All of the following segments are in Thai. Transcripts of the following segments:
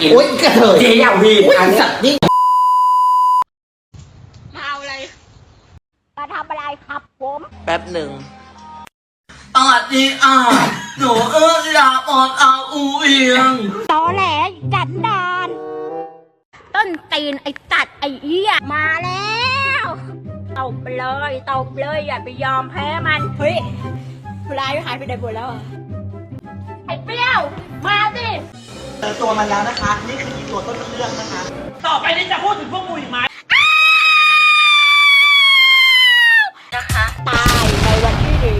กินโอ๊ยกระเทยเจ๊อย่าวีนโอ๊ยอันนี้ สัตว์นี่มาเอาอะไร มาทำอะไรครับผม แป๊บหนึ่งสวัสดีอะหนูเอออยากออกเอาอูเอียงตอแหลจัดดาน ต้นตีนไอ้ตัดไอ้เอี้ย มาแล้วตบเลยตบเลยอย่าไปยอมแพ้มัน เฮ้ยเวลาหายไปไหนหมดแล้วอะ ไอ้เปรี้ยว มาสิ เจอตัวมันแล้วนะคะ นี่คืออีตัวต้นเรื่องนะคะ ต่อไปนี้จะพูดถึงพวกกูอีกไหมนะคะตายในวันที่ดี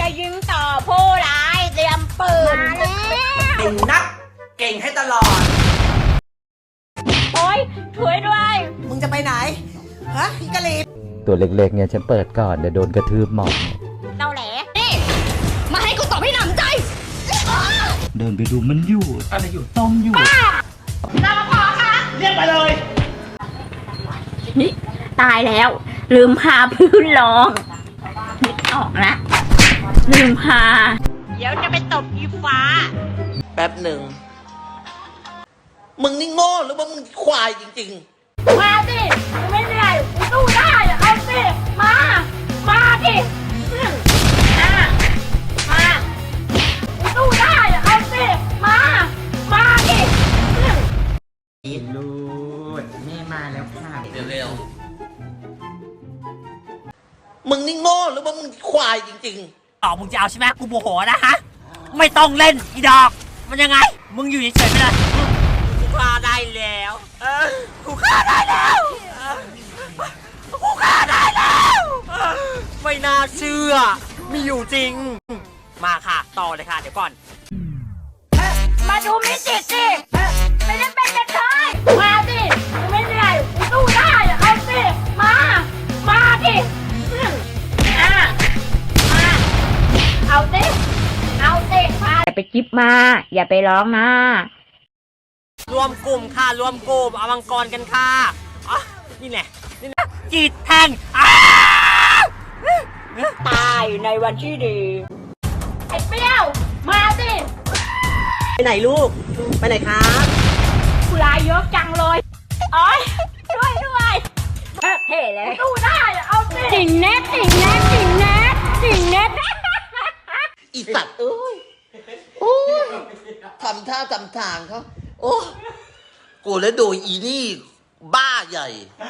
จะยิงต่อผู้ร้ายเตรียมปืนมาแล้วเก่งนักเก่งให้ตลอด โอ๊ยช่วยด้วย มึงจะไปไหน ฮะอีกะลีตัวเล็กๆเนี่ยฉันเปิดก่อนเดี๋ยวโดนกระทืบหมอก เดินไปดูมันอยู่อะไรอยู่ต้มอยู่เรียกไปเลยนี่ตายแล้ว ลืมพาพื้นรองนึกออกละลืมพา เดี๋ยวจะไปตบอีฟ้า แป๊บหนึ่ง มึงนี่โง่หรือว่ามึงควายจริงมาสิ ๆลูดแม่มาแล้วค่ะเร็วๆ มึงนี่โง่หรือว่ามึงควายจริงๆอ๋อมึงจะเอาใช่ไหมกูโมโหนะฮะ ไม่ต้องเล่นอีดอก มันยังไง มึงอยู่เฉยๆไปเลยกูฆ่าได้แล้วเออกูฆ่าได้แล้วเออกูฆ่าได้แล้วเออไม่น่าเชื่อ มีอยู่จริง มาค่ะ ต่อเลยค่ะ เดี๋ยวก่อน มาดูมิจิสิ มาอย่าไปจิบมา อย่าไปร้องนะ รวมกลุ่มค่ะ รวมกลุ่มเอามังกรกันค่ะอ๋อนี่แหละนี่แหละจีดแทงอ้าตายในวันที่ดี ไอ้เปรี้ยว มาสิไปไหนลูก ไปไหนครับผู้ร้ายเยอะจังเลยโอ้ยช่วยด้วยเท่เลยสู้ได้อะเอาสิสิงเน็ตสิงเน็ตสิงเน็ตสิงเน็ตอีสัตว์เอ้ยโอ้ยทำท่าทำทางเขาโอ้กูแล้วดูอีนี่บ้าใหญ่